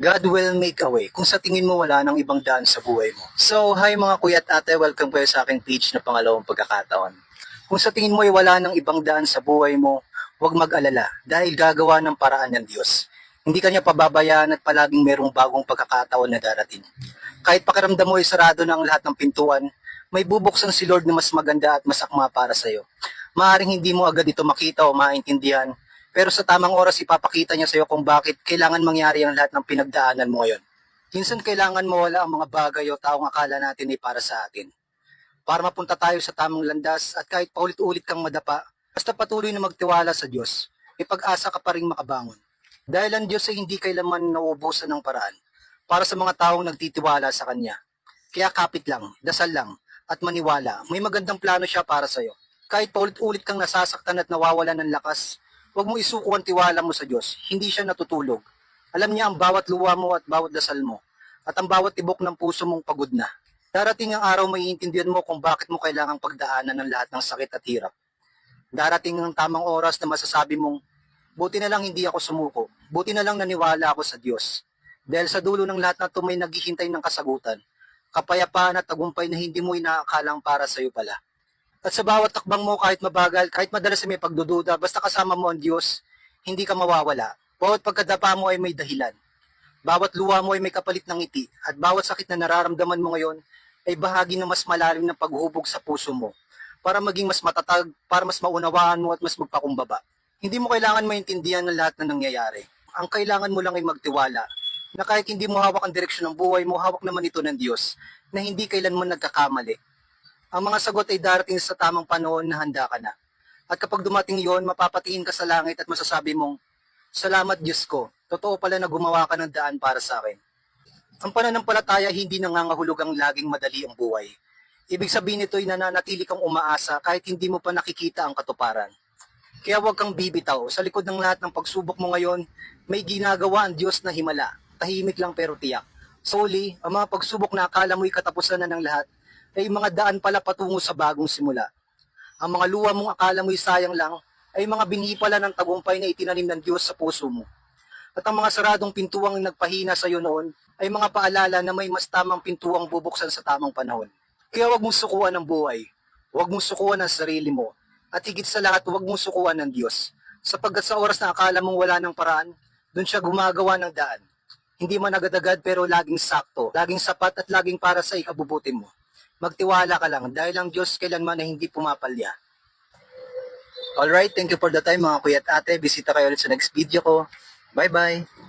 God will make a way kung sa tingin mo wala nang ibang daan sa buhay mo. So, hi mga kuya at ate, welcome kayo sa aking page na pangalawang pagkakataon. Kung sa tingin mo ay wala nang ibang daan sa buhay mo, huwag mag-alala dahil gagawa ng paraan ng Diyos. Hindi kanya pababayaan at palaging merong bagong pagkakataon na darating. Kahit pakiramdam mo ay sarado na ang lahat ng pintuan, may bubuksan si Lord na mas maganda at mas akma para sa iyo. Maaring hindi mo agad ito makita o maintindihan, pero sa tamang oras ipapakita niya sa iyo kung bakit kailangan mangyari ang lahat ng pinagdaanan mo ngayon. Minsan kailangan mawala ang mga bagay o taong akala natin ay para sa atin. Para mapunta tayo sa tamang landas at kahit paulit-ulit kang madapa, basta patuloy na magtiwala sa Diyos, may pag-asa ka pa rin makabangon. Dahil ang Diyos ay hindi kailanman nauubusan ng paraan para sa mga taong nagtitiwala sa Kanya. Kaya kapit lang, dasal lang, at maniwala, may magandang plano siya para sa iyo. Kahit paulit-ulit kang nasasaktan at nawawalan ng lakas, huwag mo isuko ang tiwala mo sa Diyos. Hindi siya natutulog. Alam niya ang bawat luwa mo at bawat dasal mo, at ang bawat tibok ng puso mong pagod na. Darating ang araw may iintindihan mo kung bakit mo kailangang pagdaanan ng lahat ng sakit at hirap. Darating ang tamang oras na masasabi mong, buti na lang hindi ako sumuko, buti na lang naniwala ako sa Diyos. Dahil sa dulo ng lahat na ito may naghihintay ng kasagutan, kapayapaan at tagumpay na hindi mo inaakalang para sa iyo pala. At sa bawat takbang mo kahit mabagal, kahit madalas ay may pagdududa, basta kasama mo ang Diyos, hindi ka mawawala. Bawat pagkadapa mo ay may dahilan. Bawat luha mo ay may kapalit ng ngiti at bawat sakit na nararamdaman mo ngayon ay bahagi ng mas malalim na paghubog sa puso mo para maging mas matatag, para mas maunawaan mo at mas magpakumbaba. Hindi mo kailangan maintindihan ng lahat na nangyayari. Ang kailangan mo lang ay magtiwala na kahit hindi mo hawak ang direksyon ng buhay mo, hawak naman ito ng Diyos na hindi kailanman nagkakamali. Ang mga sagot ay darating sa tamang panahon na handa ka na. At kapag dumating yon, mapapatingin ka sa langit at masasabi mong, Salamat Diyos ko, totoo pala na gumawa ka ng daan para sa akin. Ang pananampalataya hindi nangangahulugang laging madali ang buhay. Ibig sabihin nito ay nananatili kang umaasa kahit hindi mo pa nakikita ang katuparan. Kaya huwag kang bibitaw. Sa likod ng lahat ng pagsubok mo ngayon, may ginagawa ang Diyos na himala. Tahimik lang pero tiyak. Solely, ang mga pagsubok na akala mo'y katapusan na ng lahat, ay mga daan pala patungo sa bagong simula. Ang mga luha mong akala mo'y sayang lang, ay mga binhi pala ng tagumpay na itinanim ng Diyos sa puso mo. At ang mga saradong pintuang nagpahina sa iyo noon, ay mga paalala na may mas tamang pintuang bubuksan sa tamang panahon. Kaya huwag mong sukuan ng buhay, huwag mong sukuan ang sarili mo, at higit sa lahat huwag mong sukuan ng Diyos. Sapagkat sa oras na akala mong wala ng paraan, doon siya gumagawa ng daan. Hindi man agad-agad pero laging sakto, laging sapat at laging para sa ikabubuti mo. Magtiwala ka lang dahil ang Diyos kailanman na hindi pumapalya. Alright, thank you for the time mga kuya at ate. Bisita kayo ulit sa next video ko. Bye-bye!